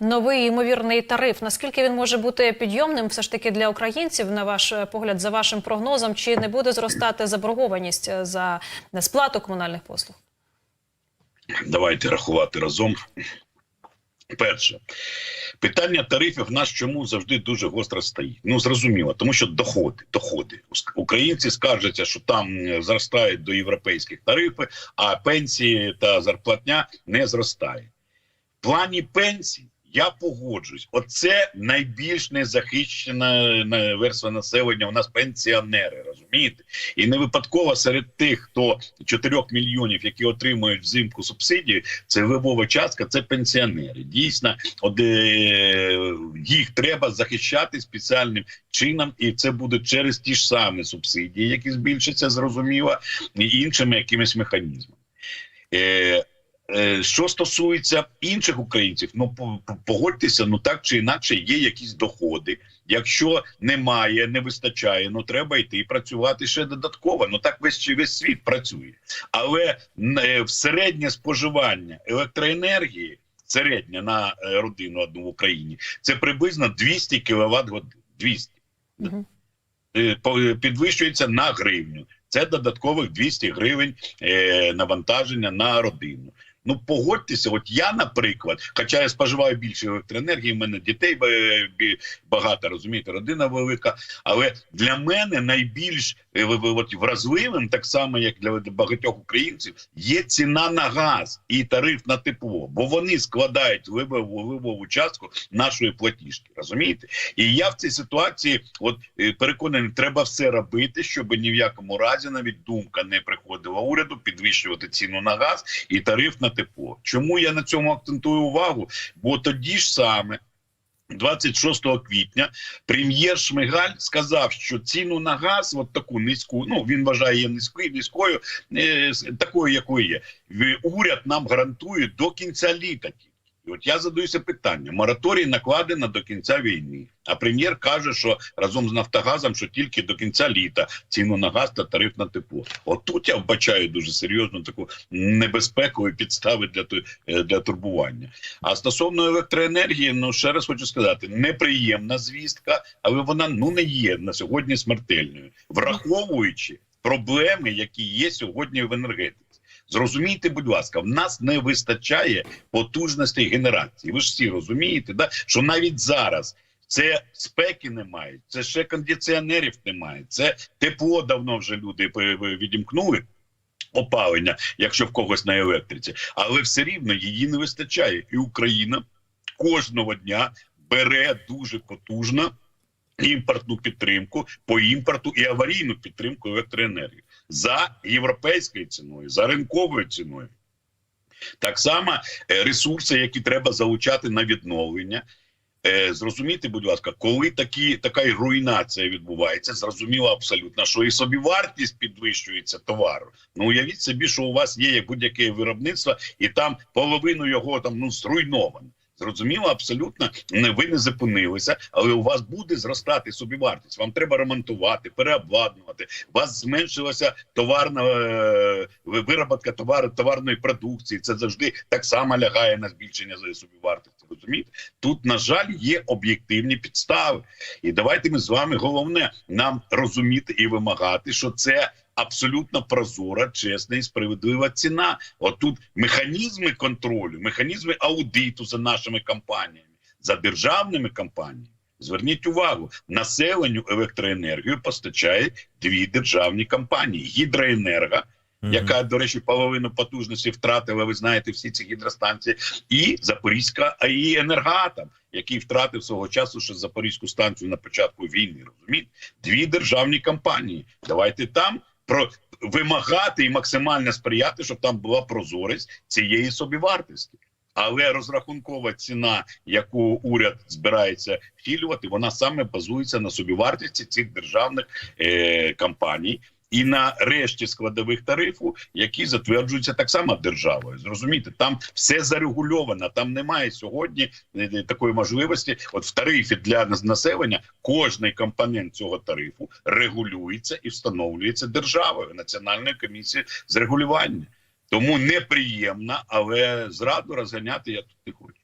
новий ймовірний тариф. Наскільки він може бути підйомним, все ж таки для українців, на ваш е, погляд, за вашим прогнозом, чи не буде зростати заборгованість е, за сплату комунальних послуг? Давайте рахувати разом. Перше, питання тарифів в нас чому завжди дуже гостро стоїть. Ну зрозуміло, тому що доходи, доходи. Українці скаржаться, що там е, зростають до європейських тарифи, а пенсії та зарплатня не зростає. В плані пенсій я погоджуюсь. Оце найбільш незахищена верства населення. У нас пенсіонери, розумієте? І не випадково серед тих, хто 4 мільйонів, які отримують взимку субсидії, це вибова частка, це пенсіонери. Дійсно, от, е, їх треба захищати спеціальним чином, і це буде через ті ж самі субсидії, які збільшаться, зрозуміло, і іншими якимись механізмами. Е, Що стосується інших українців, ну по- по- погодьтеся, ну так чи інакше є якісь доходи. Якщо немає, не вистачає, ну треба йти і працювати ще додатково. Ну так весь весь світ працює. Але е, середнє споживання електроенергії, середнє на е, родину одну в Україні, це приблизно 200 кВт годин. 200 Мгм. Е, підвищується на гривню. Це додаткових 200 гривень навантаження на родину. Ну погодьтеся, от я, наприклад, хоча я споживаю більше електроенергії, в мене дітей багато, розумієте, родина велика. Але для мене найбільш е, от вразливим, так само як для багатьох українців, є ціна на газ і тариф на тепло, бо вони складають вибову частку нашої платіжки. Розумієте? І я в цій ситуації, от е, переконаний, треба все робити, щоб ні в якому разі навіть думка не приходила уряду підвищувати ціну на газ і тариф на тепло. Чому я на цьому акцентую увагу? Бо тоді ж саме. 26 квітня прем'єр Шмигаль сказав, що ціну на газ, от таку низьку, ну він вважає її низькою, низькою, е, такою, якою є. Уряд нам гарантує до кінця літа. От я задаюся питанням: мораторій накладено до кінця війни. А прем'єр каже, що разом з Нафтогазом, що тільки до кінця літа ціну на газ та тариф на тепло. От тут я вбачаю дуже серйозну таку небезпеку і підстави для е, для турбування. А стосовно електроенергії, ну ще раз хочу сказати, неприємна звістка, але вона ну не є на сьогодні смертельною, враховуючи проблеми, які є сьогодні в енергетиці. Зрозумійте, будь ласка, в нас не вистачає потужностей генерації. Ви ж всі розумієте, да? що навіть зараз це спеки немає, це ще кондиціонерів немає, це тепло давно вже люди відімкнули. Опалення, якщо в когось на електриці, але все рівно її не вистачає, і Україна кожного дня бере дуже потужно імпортну підтримку по імпорту і аварійну підтримку електроенергії за європейською ціною, за ринковою ціною. Так само е, ресурси, які треба залучати на відновлення. Е, Зрозумійте, будь ласка, коли такі така руйнація відбувається, зрозуміло абсолютно, що і собівартість підвищується товару. Ну уявіть собі, що у вас є як будь-яке виробництво, і там половину його там ну зруйновано. Зрозуміло, абсолютно ви не зупинилися, але у вас буде зростати собівартість. Вам треба ремонтувати, переобладнувати. У вас зменшилася товарна е, виробка товару товарної продукції. Це завжди так само лягає на збільшення собівартості. Розумієте? Тут, на жаль, є об'єктивні підстави. І давайте ми з вами головне нам розуміти і вимагати, що це. Абсолютно прозора, чесна і справедлива ціна. Отут механізми контролю, механізми аудиту за нашими компаніями, за державними компаніями. Зверніть увагу, населенню електроенергію постачають дві державні компанії: гідроенерго, Мгм. яка, до речі, половину потужності втратила. Ви знаєте, всі ці гідростанції, і Запорізька АІ Енергоатом, який втратив свого часу ще Запорізьку станцію на початку війни. Розумієте? Дві державні компанії. Давайте там про вимагати і максимально сприяти, щоб там була прозорість цієї собівартості. Але розрахункова ціна, яку уряд збирається втілювати, вона саме базується на собівартості цих державних е, компаній і на решті складових тарифу, які затверджуються так само державою. Зрозумієте, там все зарегульовано. Там немає сьогодні е, такої можливості. От в тарифі для населення кожний компонент цього тарифу регулюється і встановлюється державою національною комісією з регулювання. Тому неприємно, але зраду розганяти я тут не хочу.